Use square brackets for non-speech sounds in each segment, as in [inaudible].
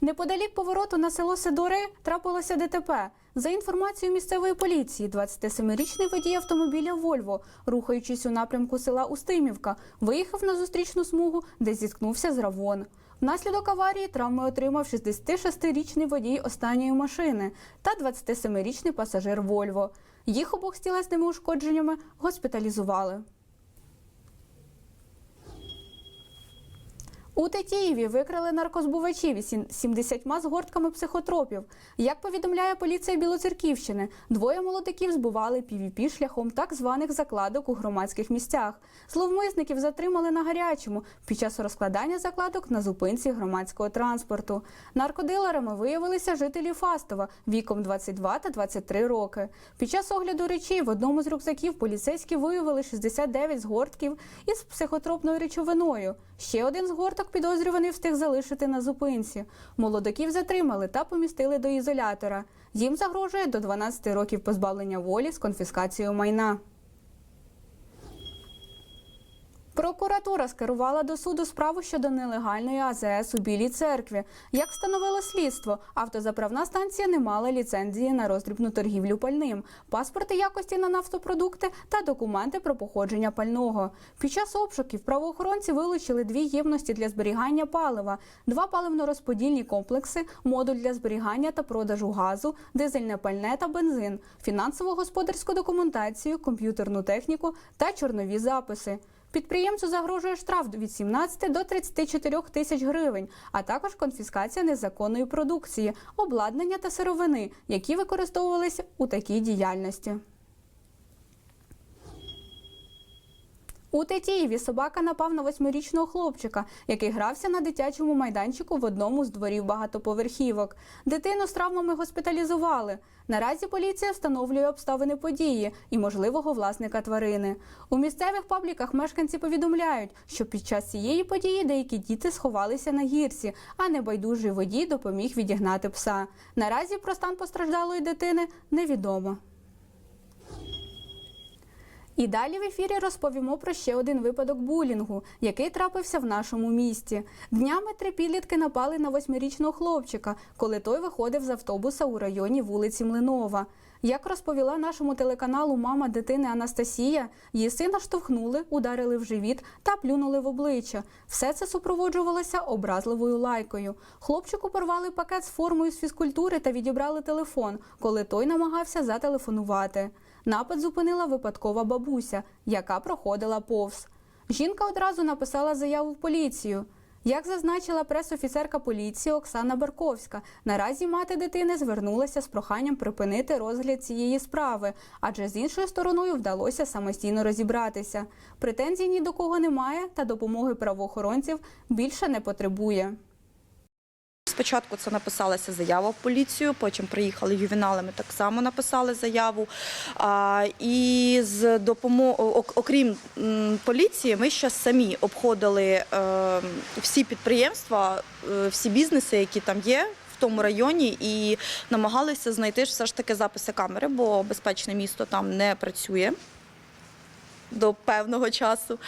Неподалік повороту на село Сидори трапилося ДТП. За інформацією місцевої поліції, 27-річний водій автомобіля Вольво, рухаючись у напрямку села Устимівка, виїхав на зустрічну смугу, де зіткнувся з Равон. Внаслідок аварії травми отримав 66-річний водій останньої машини та 27-річний пасажир Вольво. Їх обох з тілесними ушкодженнями госпіталізували. У Тетіїві викрали наркозбувачів із 70 згортками психотропів. Як повідомляє поліція Білоцерківщини, двоє молодиків збували PVP шляхом так званих закладок у громадських місцях. Зловмисників затримали на гарячому під час розкладання закладок на зупинці громадського транспорту. Наркодилерами виявилися жителі Фастова віком 22 та 23 роки. Під час огляду речей в одному з рюкзаків поліцейські виявили 69 згортків із психотропною речовиною. Ще один згорток підозрюваний встиг залишити на зупинці. Молодиків затримали та помістили до ізолятора. Їм загрожує до 12 років позбавлення волі з конфіскацією майна. Прокуратура скерувала до суду справу щодо нелегальної АЗС у Білій церкві. Як встановило слідство, автозаправна станція не мала ліцензії на роздрібну торгівлю пальним, паспорти якості на нафтопродукти та документи про походження пального. Під час обшуків правоохоронці вилучили дві ємності для зберігання палива, два паливно-розподільні комплекси, модуль для зберігання та продажу газу, дизельне пальне та бензин, фінансово-господарську документацію, комп'ютерну техніку та чорнові записи. Підприємцю загрожує штраф від 17 до 34 тисяч гривень, а також конфіскація незаконної продукції, обладнання та сировини, які використовувалися у такій діяльності. У Тетіїві собака напав на восьмирічного хлопчика, який грався на дитячому майданчику в одному з дворів багатоповерхівок. Дитину з травмами госпіталізували. Наразі поліція встановлює обставини події і можливого власника тварини. У місцевих пабліках мешканці повідомляють, що під час цієї події деякі діти сховалися на гірці, а небайдужий водій допоміг відігнати пса. Наразі про стан постраждалої дитини невідомо. І далі в ефірі розповімо про ще один випадок булінгу, який трапився в нашому місті. Днями три підлітки напали на восьмирічного хлопчика, коли той виходив з автобуса у районі вулиці Млинова. Як розповіла нашому телеканалу мама дитини Анастасія, її сина штовхнули, ударили в живіт та плюнули в обличчя. Все це супроводжувалося образливою лайкою. Хлопчику порвали пакет з формою з фізкультури та відібрали телефон, коли той намагався зателефонувати. Напад зупинила випадкова бабуся, яка проходила повз. Жінка одразу написала заяву в поліцію. Як зазначила прес-офіцерка поліції Оксана Барковська, наразі мати дитини звернулася з проханням припинити розгляд цієї справи, адже з іншою стороною вдалося самостійно розібратися. Претензій ні до кого немає, та допомоги правоохоронців більше не потребує. Спочатку це написалася заява в поліцію, потім приїхали ювенали, ми так само написали заяву. І з допомо... ок- окрім поліції, ми ще самі обходили е, всі підприємства, е, всі бізнеси, які там є. В тому районі і намагалися знайти все ж таки записи камери, бо безпечне місто там не працює до певного часу.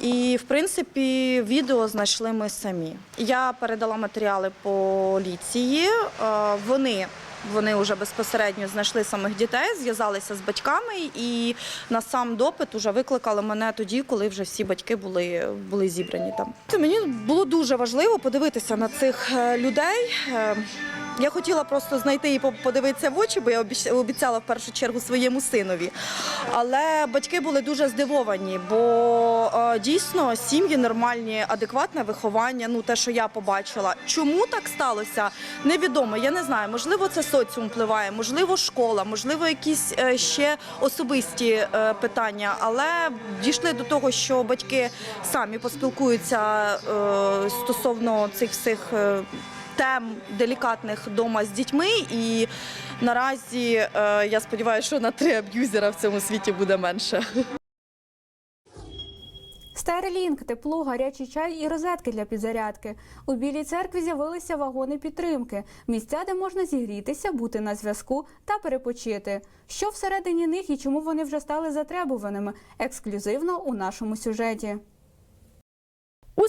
І, в принципі, відео знайшли ми самі. Я передала матеріали поліції. е, Вони, вони вже безпосередньо знайшли самих дітей, зв'язалися з батьками і на сам допит вже викликали мене тоді, коли вже всі батьки були, були зібрані там. Мені було дуже важливо подивитися на цих е, людей. Я хотіла просто знайти і по- подивитися в очі, бо я обіцяла в першу чергу своєму синові. Але батьки були дуже здивовані, бо е, дійсно сім'ї нормальні, адекватне виховання. Ну те, що я побачила. Чому так сталося, невідомо. Я не знаю. Можливо, це соціум впливає, можливо, школа, можливо, якісь е, ще особисті е, питання. Але дійшли до того, що батьки самі поспілкуються стосовно цих всіх. Тем делікатних вдома з дітьми, і наразі е, я сподіваюся, що на три аб'юзера в цьому світі буде менше. Стерлінг, тепло, гарячий чай і розетки для підзарядки. У білій церкві з'явилися вагони підтримки, місця, де можна зігрітися, бути на зв'язку та перепочити. Що всередині них і чому вони вже стали затребуваними? Ексклюзивно у нашому сюжеті.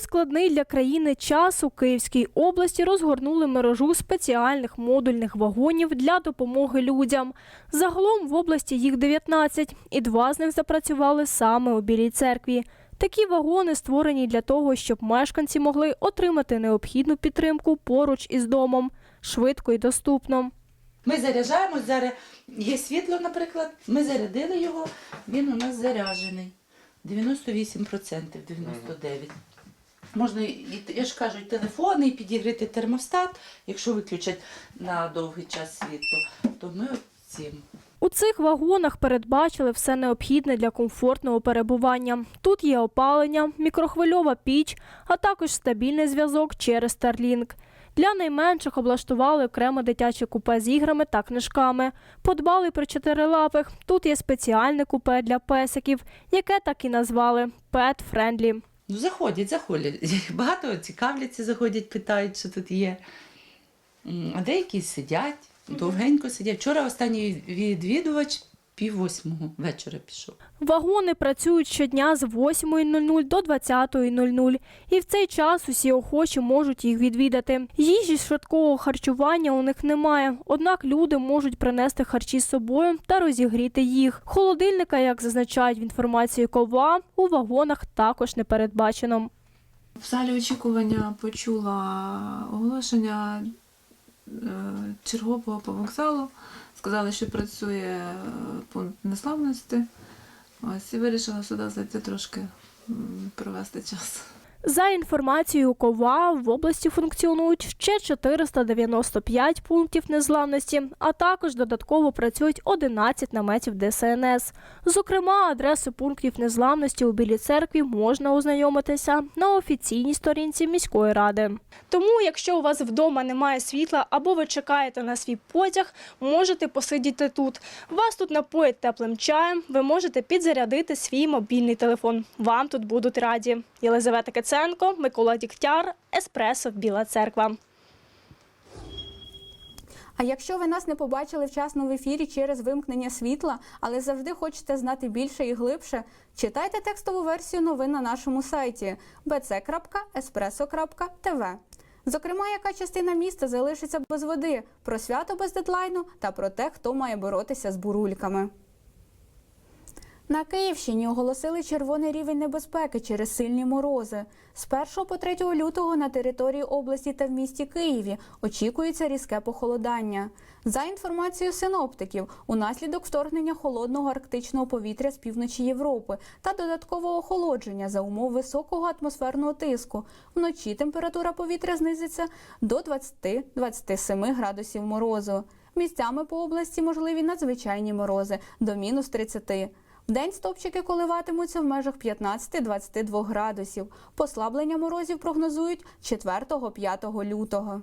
Складний для країни час у Київській області розгорнули мережу спеціальних модульних вагонів для допомоги людям. Загалом в області їх 19, і два з них запрацювали саме у Білій церкві. Такі вагони створені для того, щоб мешканці могли отримати необхідну підтримку поруч із домом, швидко і доступно. Ми заряджаємось, зараз є світло, наприклад, ми зарядили його, він у нас заряджений. 98%, 99%. Можна, і- я ж кажу, і телефони, і підігріти термостат, якщо виключать на довгий час світло, то ми цим. У цих вагонах передбачили все необхідне для комфортного перебування. Тут є опалення, мікрохвильова піч, а також стабільний зв'язок через Starlink. Для найменших облаштували окреме дитяче купе з іграми та книжками. Подбали про чотирилапих. Тут є спеціальне купе для песиків, яке так і назвали Pet Friendly. Ну, заходять, заходять. [laughs] Багато цікавляться, заходять, питають, що тут є. А деякі сидять, довгенько сидять. Вчора останній відвідувач пів восьмого вечора пішов. Вагони працюють щодня з 8.00 до 20.00, і в цей час усі охочі можуть їх відвідати. Їжі швидкого харчування у них немає, однак люди можуть принести харчі з собою та розігріти їх. Холодильника, як зазначають в інформації КОВА, у вагонах також не передбачено. В залі очікування почула оголошення чергового по вокзалу. Сказали, що працює е, пункт неславності. Ось і вирішила сюди зайти трошки провести час. За інформацією КОВА, в області функціонують ще 495 пунктів незламності, а також додатково працюють 11 наметів ДСНС. Зокрема, адреси пунктів незламності у Білій церкві можна ознайомитися на офіційній сторінці міської ради. Тому, якщо у вас вдома немає світла або ви чекаєте на свій потяг, можете посидіти тут. Вас тут напоять теплим чаєм, ви можете підзарядити свій мобільний телефон. Вам тут будуть раді. Єлизавета Киценко, Микола Дігтяр, Еспресо, Біла Церква. А якщо ви нас не побачили вчасно в ефірі через вимкнення світла, але завжди хочете знати більше і глибше, читайте текстову версію новин на нашому сайті bc.espresso.tv. Зокрема, яка частина міста залишиться без води, про свято без дедлайну та про те, хто має боротися з бурульками. На Київщині оголосили червоний рівень небезпеки через сильні морози. З 1 по 3 лютого на території області та в місті Києві очікується різке похолодання. За інформацією синоптиків, унаслідок вторгнення холодного арктичного повітря з півночі Європи та додаткового охолодження за умов високого атмосферного тиску. Вночі температура повітря знизиться до 20-27 градусів морозу. Місцями по області можливі надзвичайні морози до мінус 30. Вдень стопчики коливатимуться в межах 15-22 градусів. Послаблення морозів прогнозують 4-5 лютого.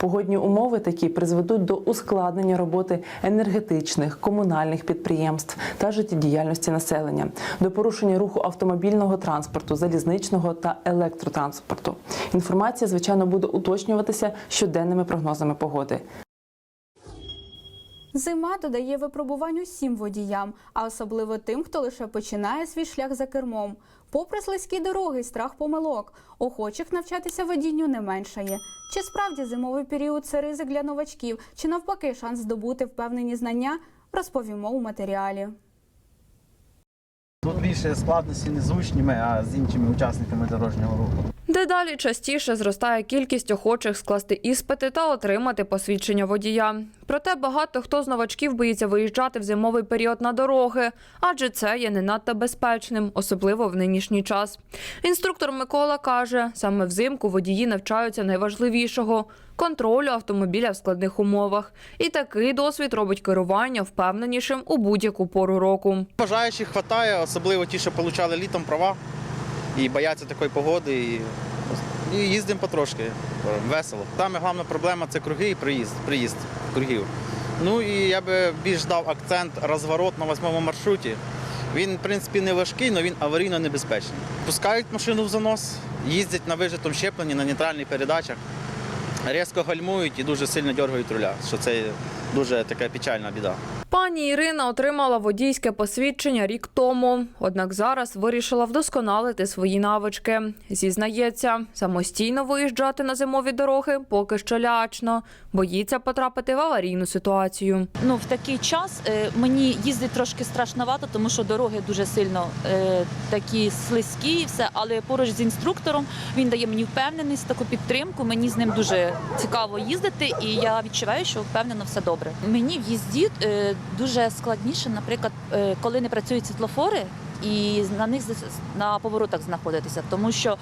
Погодні умови такі призведуть до ускладнення роботи енергетичних, комунальних підприємств та життєдіяльності населення, до порушення руху автомобільного транспорту, залізничного та електротранспорту. Інформація, звичайно, буде уточнюватися щоденними прогнозами погоди. Зима додає випробувань усім водіям, а особливо тим, хто лише починає свій шлях за кермом. Попри слизькі дороги й страх помилок, охочих навчатися водінню не меншає. Чи справді зимовий період це ризик для новачків, чи навпаки шанс здобути впевнені знання, розповімо у матеріалі. Тут більше складності не з учнями, а з іншими учасниками дорожнього руху. Дедалі частіше зростає кількість охочих скласти іспити та отримати посвідчення водія. Проте багато хто з новачків боїться виїжджати в зимовий період на дороги, адже це є не надто безпечним, особливо в нинішній час. Інструктор Микола каже, саме взимку водії навчаються найважливішого контролю автомобіля в складних умовах. І такий досвід робить керування впевненішим у будь-яку пору року. Бажаючих вистачає, особливо ті, що отримали літом права і бояться такої погоди. І, і їздимо потрошки, весело. Саме головна проблема це круги і приїзд, приїзд кругів. Ну і я би більш дав акцент розворот на восьмому маршруті. Він, в принципі, не важкий, але він аварійно небезпечний. Пускають машину в занос, їздять на вижитому щепленні, на нейтральних передачах, різко гальмують і дуже сильно дергають руля, що це дуже така печальна біда. Пані Ірина отримала водійське посвідчення рік тому, однак зараз вирішила вдосконалити свої навички. Зізнається, самостійно виїжджати на зимові дороги поки що лячно, боїться потрапити в аварійну ситуацію. Ну, в такий час е, мені їздить трошки страшновато, тому що дороги дуже сильно е, такі слизькі і все. Але поруч з інструктором він дає мені впевненість, таку підтримку. Мені з ним дуже цікаво їздити, і я відчуваю, що впевнено все добре. Мені в їзді е, дуже складніше, наприклад, е, коли не працюють світлофори. І на них на поворотах знаходитися, тому що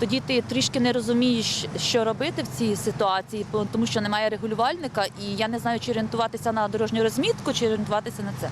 тоді ти трішки не розумієш, що робити в цій ситуації, тому що немає регулювальника, і я не знаю, чи орієнтуватися на дорожню розмітку, чи орієнтуватися на це.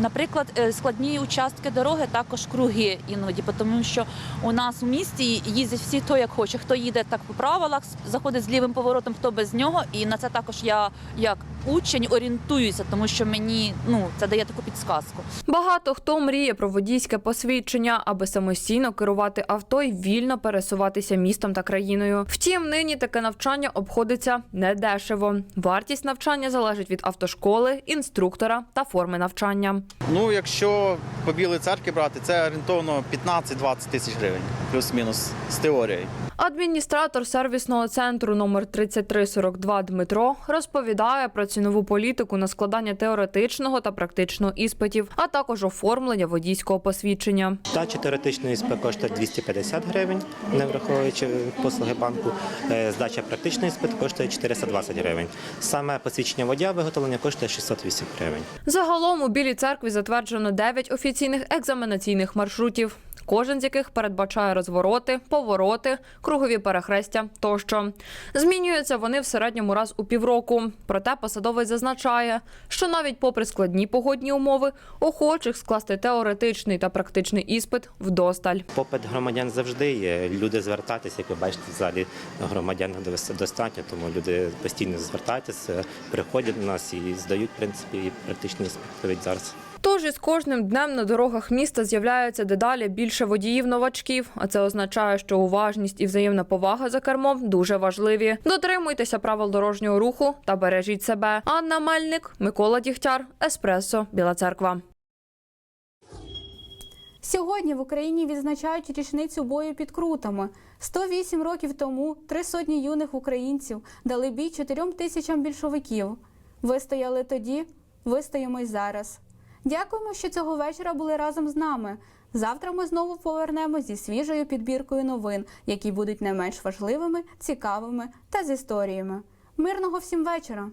Наприклад, е, складні участки дороги також круги іноді, тому що у нас у місті їздять всі хто як хоче. Хто їде так по правилах, заходить з лівим поворотом, хто без нього. І на це також я як учень орієнтуюся, тому що мені ну це дає таку підсказку. Багато хто мріє про водійське посвідчення, аби самостійно керувати авто і вільно пересуватися містом та країною. Втім, нині таке навчання обходиться недешево. Вартість навчання залежить від автошколи, інструктора та форми навчання. Ну, якщо по білій церкві брати, це орієнтовно 15-20 тисяч гривень, плюс-мінус з теорією. Адміністратор сервісного центру номер 3342 Дмитро розповідає про цінову політику на складання теоретичного та практичного іспитів, а також оформлення водійського посвідчення. Здача теоретичної СП коштує 250 гривень, не враховуючи послуги банку. Е, Здача практичної СП коштує 420 гривень. Саме посвідчення водія виготовлення коштує 608 гривень. Загалом у Білій церкві затверджено 9 офіційних екзаменаційних маршрутів. Кожен з яких передбачає розвороти, повороти, кругові перехрестя тощо. Змінюються вони в середньому раз у півроку. Проте посадовець зазначає, що навіть попри складні погодні умови, охочих скласти теоретичний та практичний іспит вдосталь. Попит громадян завжди є. Люди звертатися, як ви бачите, в залі громадян дос- достатньо, тому люди постійно звертаються, приходять до нас і здають в принципі і практичні іспити зараз. Тож із кожним днем на дорогах міста з'являється дедалі більше водіїв-новачків, а це означає, що уважність і взаємна повага за кермом дуже важливі. Дотримуйтеся правил дорожнього руху та бережіть себе. Анна Мельник, Микола Дігтяр, Еспресо, Біла Церква. Сьогодні в Україні відзначають річницю бою під крутами. 108 років тому три сотні юних українців дали бій чотирьом тисячам більшовиків. Вистояли тоді, вистоїмо й зараз. Дякуємо, що цього вечора були разом з нами. Завтра ми знову повернемось зі свіжою підбіркою новин, які будуть не менш важливими, цікавими та з історіями. Мирного всім вечора!